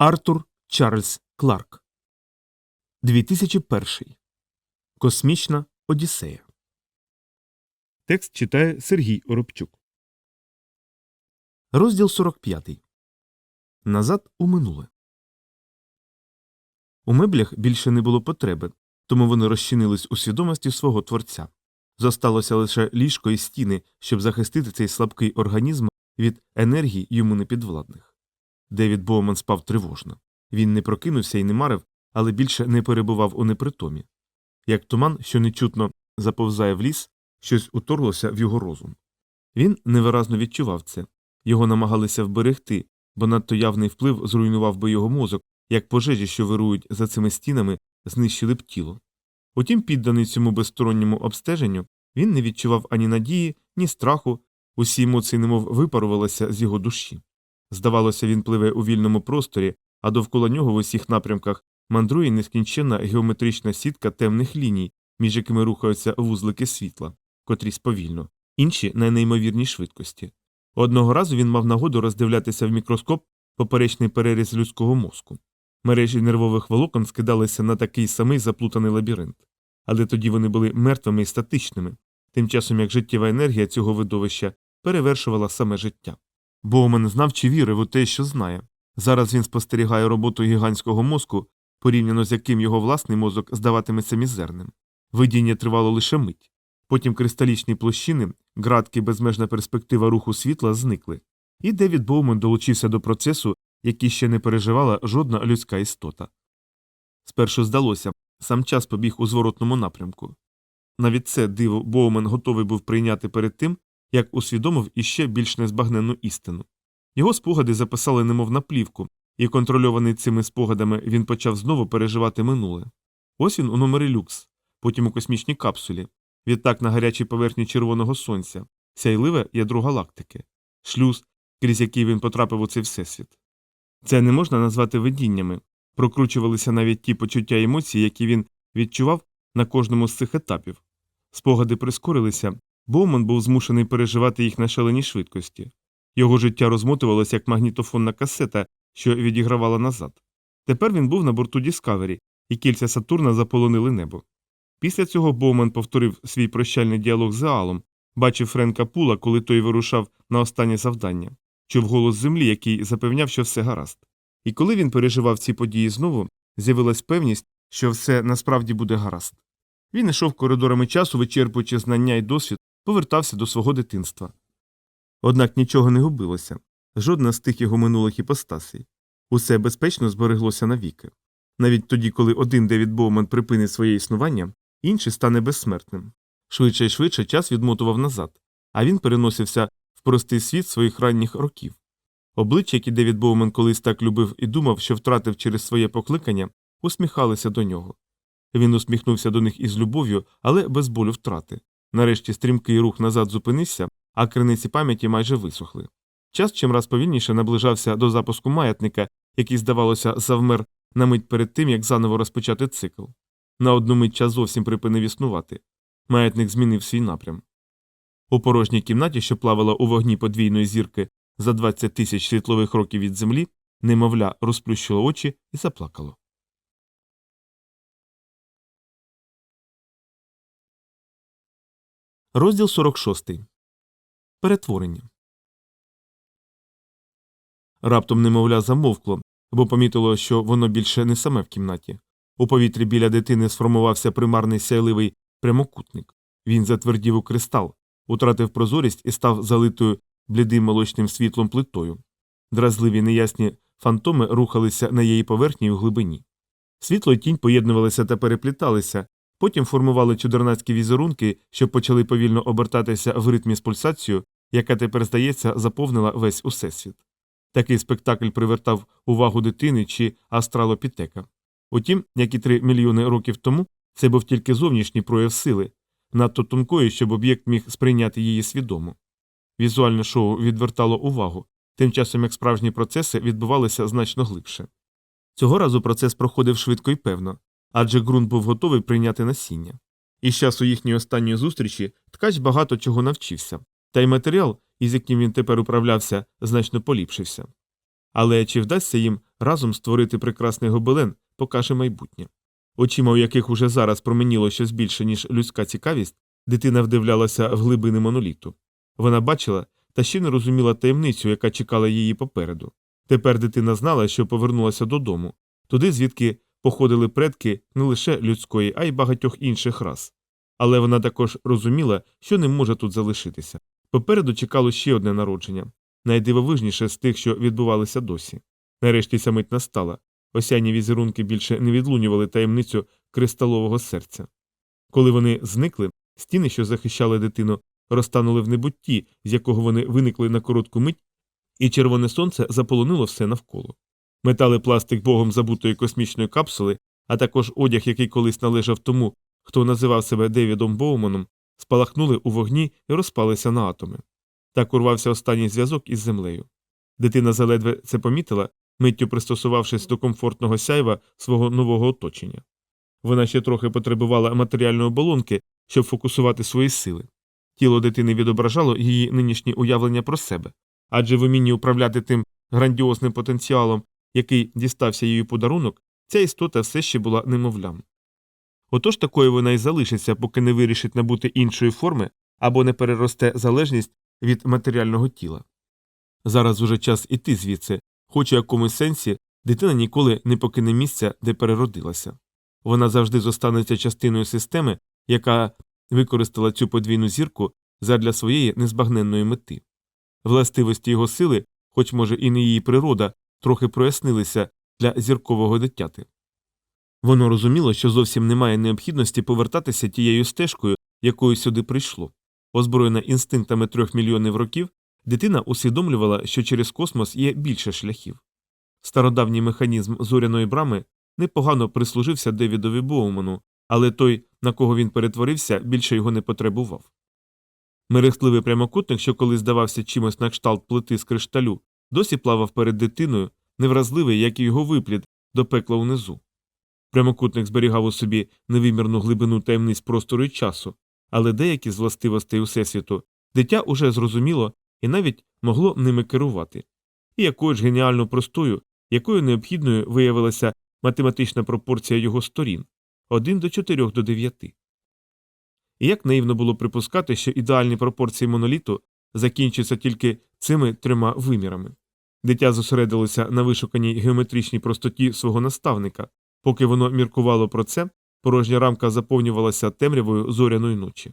Артур Чарльз Кларк 2001 Космічна Одіссея. Текст читає Сергій Оробчук. Розділ 45. Назад у минуле. У меблях більше не було потреби, тому вони розчинились у свідомості свого творця. Зосталося лише ліжко і стіни, щоб захистити цей слабкий організм від енергій йому непідвладних. Девід Боуман спав тривожно. Він не прокинувся і не марив, але більше не перебував у непритомі. Як туман, що нечутно заповзає в ліс, щось уторглося в його розум. Він невиразно відчував це його намагалися вберегти, бо надто явний вплив зруйнував би його мозок, як пожежі, що вирують за цими стінами, знищили б тіло. Утім, підданий цьому безсторонньому обстеженню, він не відчував ані надії, ні страху, усі емоції немов випарувалися з його душі. Здавалося, він пливе у вільному просторі, а довкола нього в усіх напрямках мандрує нескінченна геометрична сітка темних ліній, між якими рухаються вузлики світла, котрісь повільно, інші на неймовірній швидкості. Одного разу він мав нагоду роздивлятися в мікроскоп поперечний переріз людського мозку. Мережі нервових волокон скидалися на такий самий заплутаний лабіринт. Але тоді вони були мертвими і статичними, тим часом як життєва енергія цього видовища перевершувала саме життя. Боумен знав чи вірив у те, що знає. Зараз він спостерігає роботу гігантського мозку, порівняно з яким його власний мозок здаватиметься мізерним. Видіння тривало лише мить. Потім кристалічні площини, градки безмежна перспектива руху світла зникли, і Девід Боумен долучився до процесу, який ще не переживала жодна людська істота. Спершу здалося, сам час побіг у зворотному напрямку. Навіть це диво Боумен готовий був прийняти перед тим, як усвідомив іще більш незбагненну істину. Його спогади записали немов на плівку, і контрольований цими спогадами він почав знову переживати минуле. Ось він у номері люкс, потім у космічній капсулі, відтак на гарячій поверхні червоного сонця, сяйливе ядро галактики, шлюз, крізь який він потрапив у цей всесвіт. Це не можна назвати видіннями, прокручувалися навіть ті почуття і емоції, які він відчував на кожному з цих етапів. Спогади прискорилися, Боуман був змушений переживати їх на шаленій швидкості. Його життя розмотувалося як магнітофонна касета, що відігравала назад. Тепер він був на борту Діскавері, і кільця Сатурна заполонили небо. Після цього Боуман повторив свій прощальний діалог з Аалом, бачив Френка Пула, коли той вирушав на останнє завдання, чув голос землі, який запевняв, що все гаразд. І коли він переживав ці події знову, з'явилась певність, що все насправді буде гаразд. Він йшов коридорами часу, вичерпуючи знання і досвід, повертався до свого дитинства. Однак нічого не губилося, жодна з тих його минулих іпостасій. Усе безпечно збереглося навіки. Навіть тоді, коли один Девід Боуман припинить своє існування, інший стане безсмертним. Швидше і швидше час відмотував назад, а він переносився в простий світ своїх ранніх років. Обличчя, які Девід Боумен колись так любив і думав, що втратив через своє покликання, усміхалися до нього. Він усміхнувся до них із любов'ю, але без болю втрати. Нарешті стрімкий рух назад зупинився, а криниці пам'яті майже висохли. Час чимраз повільніше наближався до запуску маятника, який, здавалося, завмер на мить перед тим, як заново розпочати цикл. На одну мить час зовсім припинив існувати. Маятник змінив свій напрям. У порожній кімнаті, що плавала у вогні подвійної зірки за 20 тисяч світлових років від землі, немовля розплющило очі і заплакало. Розділ 46. Перетворення. Раптом немовля замовкло, бо помітило, що воно більше не саме в кімнаті. У повітрі біля дитини сформувався примарний сяйливий прямокутник. Він затвердів у кристал, утратив прозорість і став залитою блідим молочним світлом плитою. Дразливі неясні фантоми рухалися на її поверхні у глибині. Світло й тінь поєднувалися та перепліталися, потім формували чудернацькі візерунки, що почали повільно обертатися в ритмі з пульсацією, яка тепер, здається, заповнила весь усесвіт. Такий спектакль привертав увагу дитини чи астралопітека. Утім, як і три мільйони років тому, це був тільки зовнішній прояв сили, надто тонкої, щоб об'єкт міг сприйняти її свідомо. Візуальне шоу відвертало увагу, тим часом як справжні процеси відбувалися значно глибше. Цього разу процес проходив швидко і певно, адже ґрунт був готовий прийняти насіння. І з часу їхньої останньої зустрічі ткач багато чого навчився, та й матеріал, із яким він тепер управлявся, значно поліпшився. Але чи вдасться їм разом створити прекрасний гобелен покаже майбутнє. Очима, у яких уже зараз променіло щось більше, ніж людська цікавість, дитина вдивлялася в глибини моноліту. Вона бачила та ще не розуміла таємницю, яка чекала її попереду. Тепер дитина знала, що повернулася додому, туди, звідки походили предки не лише людської, а й багатьох інших рас. Але вона також розуміла, що не може тут залишитися. Попереду чекало ще одне народження, найдивовижніше з тих, що відбувалися досі. Нарешті ця мить настала. Осяйні візерунки більше не відлунювали таємницю кристалового серця. Коли вони зникли, стіни, що захищали дитину, розтанули в небутті, з якого вони виникли на коротку мить, і червоне сонце заполонило все навколо. Метали пластик богом забутої космічної капсули, а також одяг, який колись належав тому, хто називав себе Девідом Боуманом, спалахнули у вогні і розпалися на атоми. Так урвався останній зв'язок із землею. Дитина заледве це помітила, миттю пристосувавшись до комфортного сяйва свого нового оточення. Вона ще трохи потребувала матеріальної оболонки, щоб фокусувати свої сили. Тіло дитини відображало її нинішні уявлення про себе, адже в умінні управляти тим грандіозним потенціалом, який дістався її подарунок, ця істота все ще була немовлям. Отож такою вона і залишиться, поки не вирішить набути іншої форми або не переросте залежність від матеріального тіла. Зараз уже час іти звідси, хоч у якомусь сенсі дитина ніколи не покине місця, де переродилася. Вона завжди зостанеться частиною системи, яка використала цю подвійну зірку задля своєї незбагненної мети. Властивості його сили, хоч може і не її природа, трохи прояснилися для зіркового дитяти. Воно розуміло, що зовсім немає необхідності повертатися тією стежкою, якою сюди прийшло. Озброєна інстинктами трьох мільйонів років, дитина усвідомлювала, що через космос є більше шляхів. Стародавній механізм зоряної брами непогано прислужився Девідові Боуману, але той, на кого він перетворився, більше його не потребував. Мерехтливий прямокутник, що колись здавався чимось на кшталт плити з кришталю, досі плавав перед дитиною, невразливий, як і його виплід, до пекла унизу. Прямокутник зберігав у собі невимірну глибину таємниць простору і часу, але деякі з властивостей Усесвіту дитя уже зрозуміло і навіть могло ними керувати. І якою ж геніально простою, якою необхідною виявилася математична пропорція його сторін 1 до 4 до 9. І як наївно було припускати, що ідеальні пропорції моноліту закінчаться тільки цими трьома вимірами. Дитя зосередилося на вишуканій геометричній простоті свого наставника, поки воно міркувало про це, порожня рамка заповнювалася темрявою зоряної ночі.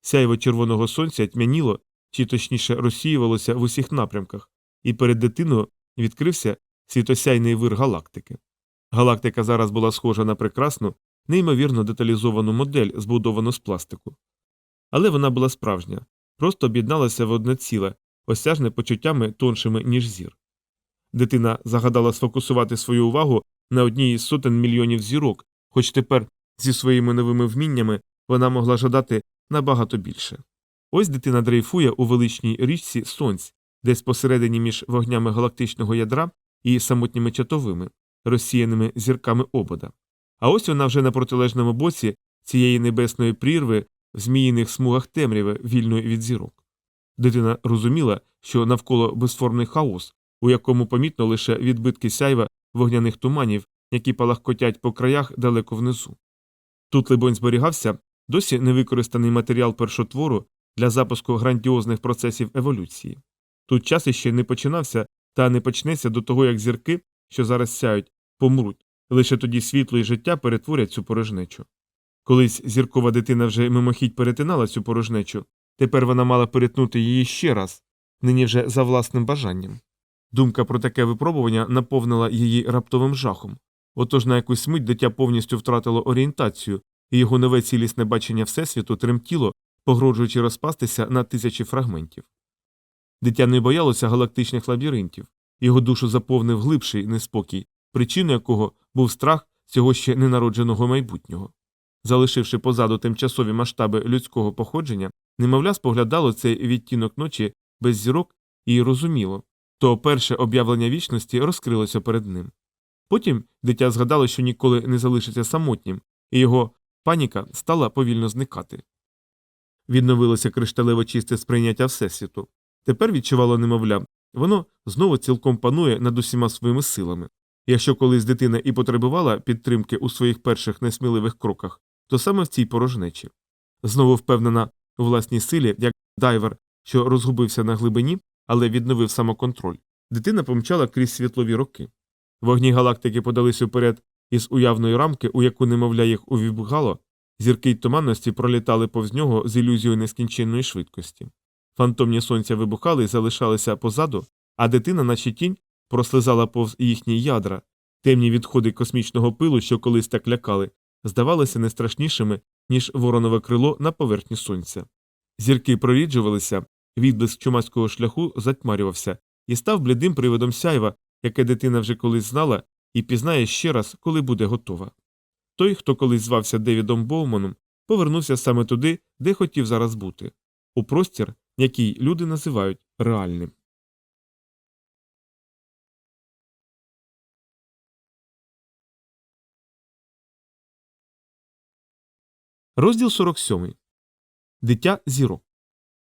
Сяйво червоного сонця тьмяніло, чи точніше розсіювалося в усіх напрямках, і перед дитиною відкрився світосяйний вир галактики. Галактика зараз була схожа на прекрасну, неймовірно деталізовану модель, збудовану з пластику. Але вона була справжня, просто об'єдналася в одне ціле, осяжне почуттями тоншими, ніж зір. Дитина загадала сфокусувати свою увагу на одній із сотень мільйонів зірок, хоч тепер зі своїми новими вміннями вона могла жадати набагато більше. Ось дитина дрейфує у величній річці сонць, десь посередині між вогнями галактичного ядра і самотніми чатовими, розсіяними зірками обода. А ось вона вже на протилежному боці цієї небесної прірви в зміїних смугах темряви, вільної від зірок. Дитина розуміла, що навколо безформний хаос, у якому помітно лише відбитки сяйва вогняних туманів, які палахкотять по краях далеко внизу. Тут, либонь, зберігався досі невикористаний матеріал першотвору для запуску грандіозних процесів еволюції. Тут час іще не починався та не почнеться до того, як зірки, що зараз сяють, помруть, лише тоді світло і життя перетворять цю порожнечу. Колись зіркова дитина вже мимохідь перетинала цю порожнечу, тепер вона мала перетнути її ще раз, нині вже за власним бажанням. Думка про таке випробування наповнила її раптовим жахом. Отож на якусь мить дитя повністю втратило орієнтацію, і його нове цілісне бачення Всесвіту тремтіло, погрожуючи розпастися на тисячі фрагментів. Дитя не боялося галактичних лабіринтів, його душу заповнив глибший неспокій, причиною якого був страх цього ще ненародженого майбутнього. Залишивши позаду тимчасові масштаби людського походження, немовля споглядало цей відтінок ночі без зірок і розуміло, то перше об'явлення вічності розкрилося перед ним. Потім дитя згадало, що ніколи не залишиться самотнім, і його паніка стала повільно зникати. Відновилося кришталево чисте сприйняття Всесвіту. Тепер відчувало немовля, воно знову цілком панує над усіма своїми силами. Якщо колись дитина і потребувала підтримки у своїх перших несміливих кроках, то саме в цій порожнечі. Знову впевнена у власній силі, як дайвер, що розгубився на глибині, але відновив самоконтроль, дитина помчала крізь світлові роки. Вогні галактики подались уперед із уявної рамки, у яку немовля їх увібгало, зірки й туманності пролітали повз нього з ілюзією нескінченної швидкості. Фантомні сонця вибухали і залишалися позаду, а дитина, наче тінь, прослизала повз їхні ядра, темні відходи космічного пилу, що колись так лякали, здавалися не страшнішими, ніж воронове крило на поверхні сонця. Зірки проріджувалися, відблиск чумацького шляху затьмарювався і став блідим приводом сяйва, яке дитина вже колись знала і пізнає ще раз, коли буде готова. Той, хто колись звався Девідом Боуманом, повернувся саме туди, де хотів зараз бути у простір, який люди називають реальним. Розділ 47. Дитя зірок.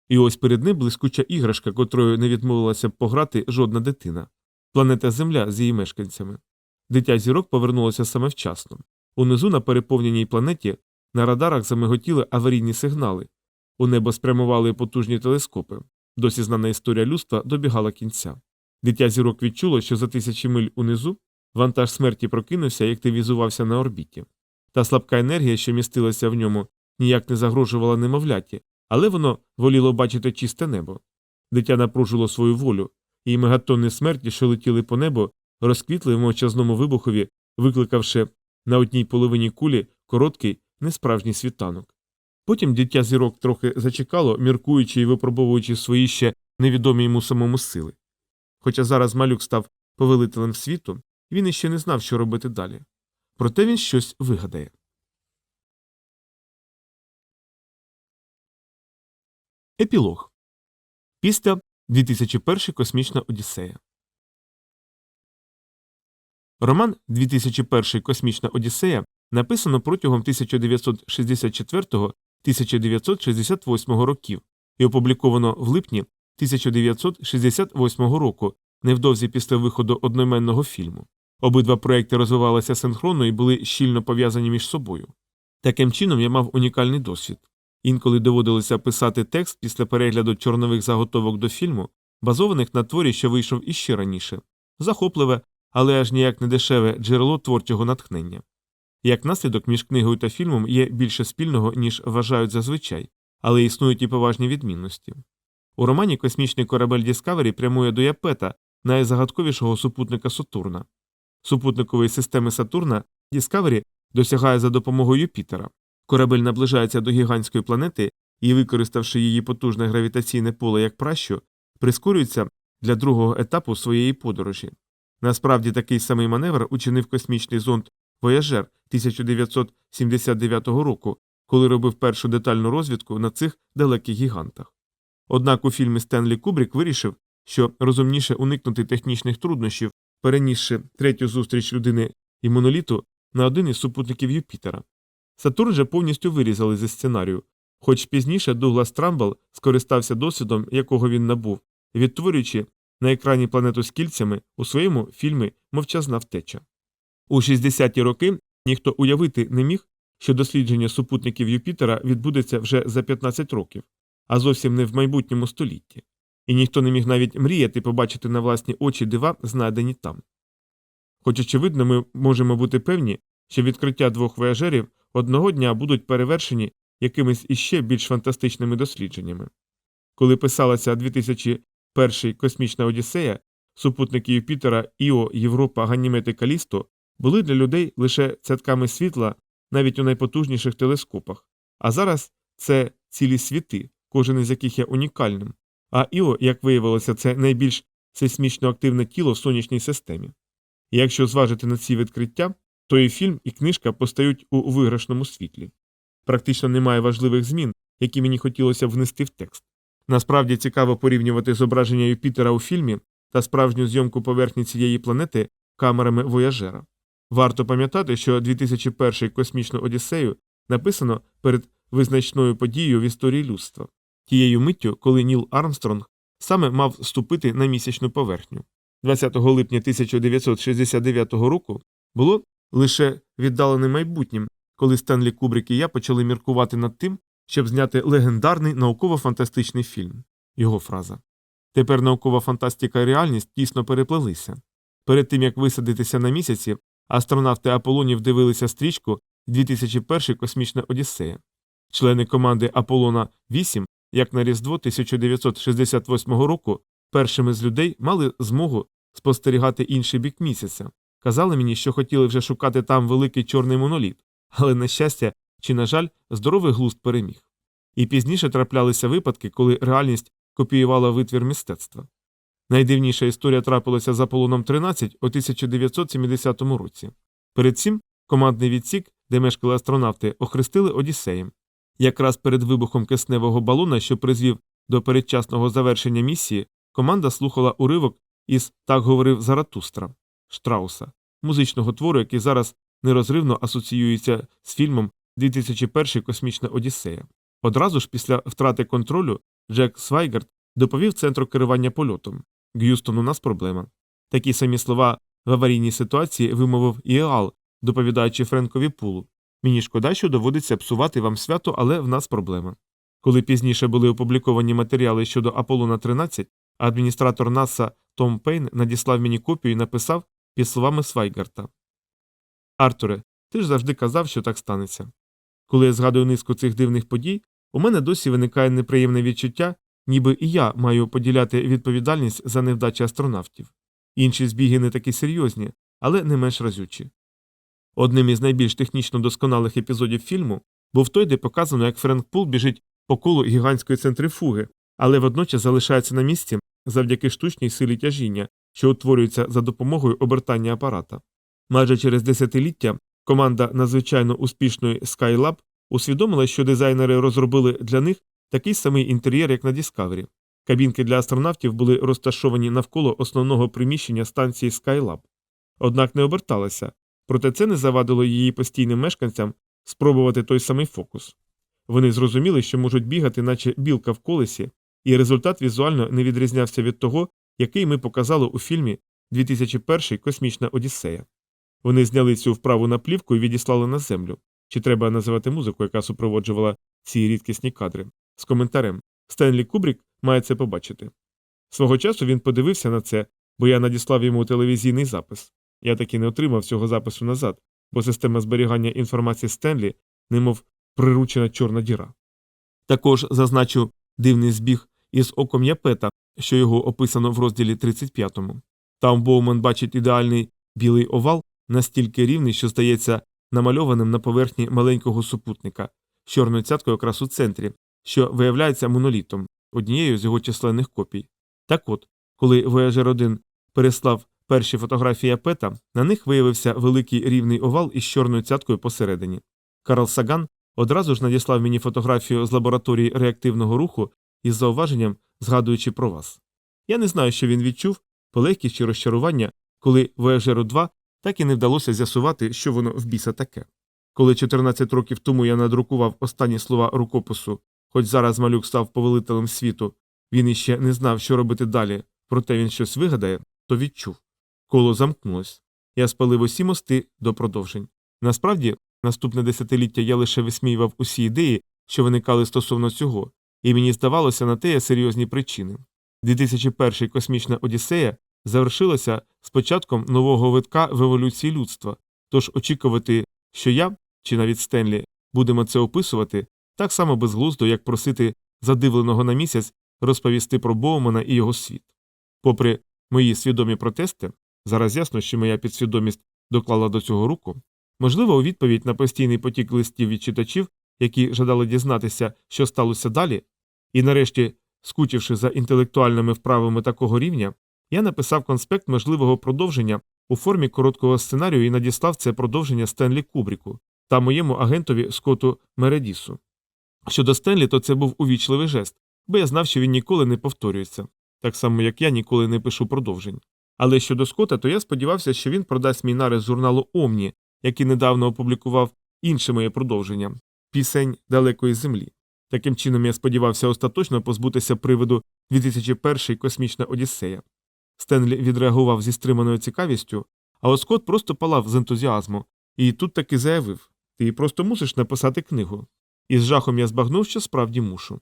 І ось перед ним блискуча іграшка, котрою не відмовилася б пограти жодна дитина планета Земля з її мешканцями. Дитя зірок повернулося саме вчасно. Унизу на переповненій планеті на радарах замиготіли аварійні сигнали. У небо спрямували потужні телескопи. Досі знана історія людства добігала кінця. Дитя зірок відчуло, що за тисячі миль унизу вантаж смерті прокинувся і активізувався на орбіті. Та слабка енергія, що містилася в ньому, ніяк не загрожувала немовляті, але воно воліло бачити чисте небо. Дитя напружило свою волю, і мегатонни смерті, що летіли по небу, розквітли в мовчазному вибухові, викликавши на одній половині кулі короткий, несправжній світанок. Потім дитя зірок трохи зачекало, міркуючи і випробовуючи свої ще невідомі йому самому сили. Хоча зараз малюк став повелителем світу, він іще не знав, що робити далі. Проте він щось вигадає. Епілог Після 2001 Космічна Одіссея. Роман 2001 Космічна Одіссея написано протягом 1964-1968 років і опубліковано в липні 1968 року, невдовзі після виходу одноіменного фільму. Обидва проекти розвивалися синхронно і були щільно пов'язані між собою. Таким чином я мав унікальний досвід. Інколи доводилося писати текст після перегляду чорнових заготовок до фільму, базованих на творі, що вийшов іще раніше, захопливе, але аж ніяк не дешеве джерело творчого натхнення. Як наслідок між книгою та фільмом є більше спільного, ніж вважають зазвичай, але існують і поважні відмінності. У романі космічний корабель Діскавері прямує до Япета, найзагадковішого супутника Сатурна. Супутникової системи Сатурна Діскавері досягає за допомогою Юпітера. Корабель наближається до гігантської планети і, використавши її потужне гравітаційне поле як пращу, прискорюється для другого етапу своєї подорожі. Насправді такий самий маневр учинив космічний зонд Вояжер 1979 року, коли робив першу детальну розвідку на цих далеких гігантах. Однак у фільмі Стенлі Кубрік вирішив, що розумніше уникнути технічних труднощів, перенісши третю зустріч людини і моноліту на один із супутників Юпітера. Сатурн же повністю вирізали зі сценарію, хоч пізніше Дуглас Трамбл скористався досвідом, якого він набув, відтворюючи на екрані планету з кільцями у своєму фільмі Мовчазна втеча. У 60-ті роки ніхто уявити не міг, що дослідження супутників Юпітера відбудеться вже за 15 років, а зовсім не в майбутньому столітті, і ніхто не міг навіть мріяти побачити на власні очі дива, знайдені там. Хоч, очевидно, ми можемо бути певні, що відкриття двох вояжерів одного дня будуть перевершені якимись іще більш фантастичними дослідженнями. Коли писалася 2001 космічна Одіссея, супутники Юпітера, Іо, Європа, Ганімед і Калісто були для людей лише цятками світла навіть у найпотужніших телескопах, а зараз це цілі світи, кожен із яких є унікальним. А Іо, як виявилося, це найбільш сейсмічно активне тіло в сонячній системі. І якщо зважити на ці відкриття, то і фільм, і книжка постають у виграшному світлі. Практично немає важливих змін, які мені хотілося внести в текст. Насправді цікаво порівнювати зображення Юпітера у фільмі та справжню зйомку поверхні цієї планети камерами вояжера. Варто пам'ятати, що 2001 космічну Одіссею написано перед визначною подією в історії людства, тією миттю, коли Ніл Армстронг саме мав вступити на місячну поверхню. 20 липня 1969 року було лише віддаленим майбутнім, коли Стенлі Кубрик і я почали міркувати над тим, щоб зняти легендарний науково-фантастичний фільм. Його фраза. Тепер наукова фантастика і реальність тісно переплелися. Перед тим як висадитися на місяці, астронавти Аполлонів дивилися стрічку 2001 космічна Одіссея. Члени команди Аполлона 8, як на Різдво 1968 року, першими з людей мали змогу спостерігати інший бік місяця. Казали мені, що хотіли вже шукати там великий чорний моноліт, але, на щастя, чи, на жаль, здоровий глузд переміг. І пізніше траплялися випадки, коли реальність копіювала витвір мистецтва. Найдивніша історія трапилася з Аполлоном 13 у 1970 році. Перед цим командний відсік, де мешкали астронавти, охрестили Одіссеєм. Якраз перед вибухом кисневого балона, що призвів до передчасного завершення місії, команда слухала уривок із так говорив Заратустра Штрауса, музичного твору, який зараз нерозривно асоціюється з фільмом 2001 Космічна Одіссея. Одразу ж після втрати контролю Джек Свайгард доповів центру керування польотом. Г'юстон, у нас проблема. Такі самі слова в аварійній ситуації вимовив Іеал, доповідаючи Френкові пулу. Мені шкода, що доводиться псувати вам свято, але в нас проблема. Коли пізніше були опубліковані матеріали щодо Аполлона 13, адміністратор НАСА Том Пейн надіслав мені копію і написав під словами Свайгарта. Артуре, ти ж завжди казав, що так станеться. Коли я згадую низку цих дивних подій, у мене досі виникає неприємне відчуття, ніби і я маю поділяти відповідальність за невдачі астронавтів. Інші збіги не такі серйозні, але не менш разючі. Одним із найбільш технічно досконалих епізодів фільму був той, де показано, як Френк Пул біжить по колу гігантської центрифуги, але водночас залишається на місці завдяки штучній силі тяжіння, що утворюється за допомогою обертання апарата. Майже через десятиліття команда надзвичайно успішної Skylab усвідомила, що дизайнери розробили для них такий самий інтер'єр, як на Discovery. Кабінки для астронавтів були розташовані навколо основного приміщення станції Skylab. Однак не оберталася, проте це не завадило її постійним мешканцям спробувати той самий фокус. Вони зрозуміли, що можуть бігати, наче білка в колесі, і результат візуально не відрізнявся від того, який ми показали у фільмі 2001 Космічна Одіссея. Вони зняли цю вправу на плівку і відіслали на землю. Чи треба називати музику, яка супроводжувала ці рідкісні кадри, з коментарем Стенлі Кубрік має це побачити. Свого часу він подивився на це, бо я надіслав йому телевізійний запис. Я таки не отримав цього запису назад, бо система зберігання інформації Стенлі, немов приручена чорна діра. Також зазначу дивний збіг із оком Япета, що його описано в розділі 35. Там Боуман бачить ідеальний білий овал, настільки рівний, що здається намальованим на поверхні маленького супутника, з чорною цяткою якраз у центрі, що виявляється монолітом, однією з його численних копій. Так от, коли Voyager 1 переслав перші фотографії Апета, на них виявився великий рівний овал із чорною цяткою посередині. Карл Саган одразу ж надіслав мені фотографію з лабораторії реактивного руху із зауваженням, згадуючи про вас. Я не знаю, що він відчув, полегкість чи розчарування, коли Voyager 2 так і не вдалося з'ясувати, що воно в біса таке. Коли 14 років тому я надрукував останні слова рукопису, хоч зараз малюк став повелителем світу, він іще не знав, що робити далі, проте він щось вигадає, то відчув. Коло замкнулось. Я спалив усі мости до продовжень. Насправді, наступне десятиліття я лише висміював усі ідеї, що виникали стосовно цього, і мені здавалося на те серйозні причини. 2001 космічна Одіссея завершилася з початком нового витка в еволюції людства, тож очікувати, що я, чи навіть Стенлі, будемо це описувати, так само безглуздо, як просити задивленого на місяць розповісти про Боумана і його світ. Попри мої свідомі протести, зараз ясно, що моя підсвідомість доклала до цього руку, можливо, у відповідь на постійний потік листів від читачів, які жадали дізнатися, що сталося далі, і нарешті, скучивши за інтелектуальними вправами такого рівня, я написав конспект можливого продовження у формі короткого сценарію і надіслав це продовження Стенлі Кубріку та моєму агентові Скоту Мередісу. Щодо Стенлі, то це був увічливий жест, бо я знав, що він ніколи не повторюється, так само як я ніколи не пишу продовжень. Але щодо Скота, то я сподівався, що він продасть мій нарис журналу Омні, який недавно опублікував інше моє продовження пісень далекої землі. Таким чином я сподівався остаточно позбутися приводу 2001 космічна Одіссея. Стенлі відреагував зі стриманою цікавістю, а от Скотт просто палав з ентузіазму, і тут таки заявив ти просто мусиш написати книгу. І з жахом я збагнув, що справді мушу.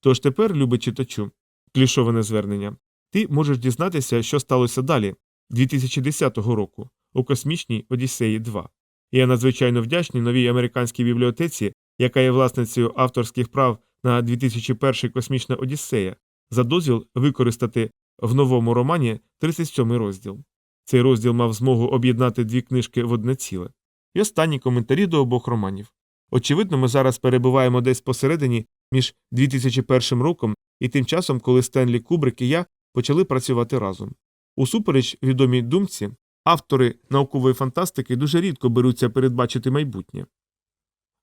Тож тепер, любий читачу, клішоване звернення, ти можеш дізнатися, що сталося далі, 2010 року, у космічній Одіссеї 2. Я надзвичайно вдячний новій американській бібліотеці, яка є власницею авторських прав на 2001 космічна Одіссея, за дозвіл використати в новому романі 37 розділ. Цей розділ мав змогу об'єднати дві книжки в одне ціле. І останні коментарі до обох романів. Очевидно, ми зараз перебуваємо десь посередині між 2001 роком і тим часом, коли Стенлі Кубрик і я почали працювати разом. Усупереч відомій думці, автори наукової фантастики дуже рідко беруться передбачити майбутнє.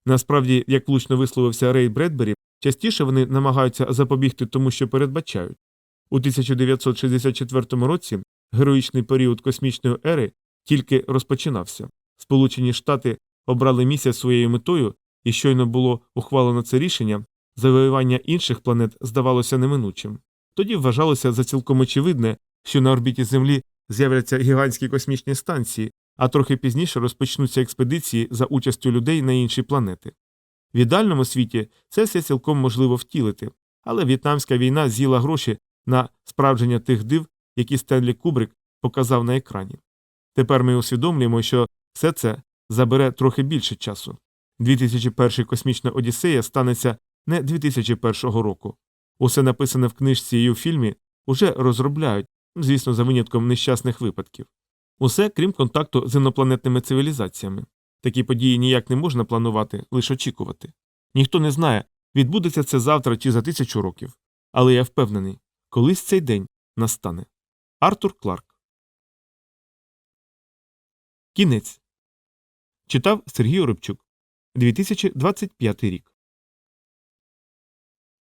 Насправді, як влучно висловився Рей Бредбері, частіше вони намагаються запобігти тому, що передбачають. У 1964 році героїчний період космічної ери тільки розпочинався. Сполучені Штати обрали місяць своєю метою, і щойно було ухвалено це рішення, завоювання інших планет здавалося неминучим. Тоді вважалося за цілком очевидне, що на орбіті Землі з'являться гігантські космічні станції, а трохи пізніше розпочнуться експедиції за участю людей на інші планети. В ідеальному світі це все цілком можливо втілити, але в'єтнамська війна з'їла гроші на справдження тих див, які Стенлі Кубрик показав на екрані. Тепер ми усвідомлюємо, що все це забере трохи більше часу. 2001 космічна Одіссея станеться не 2001 року. Усе написане в книжці і у фільмі уже розробляють, звісно, за винятком нещасних випадків. Усе крім контакту з інопланетними цивілізаціями. Такі події ніяк не можна планувати, лише очікувати. Ніхто не знає, відбудеться це завтра чи за тисячу років. Але я впевнений, колись цей день настане. Артур Кларк. Кінець. Читав Сергій Оробчук. 2025 рік.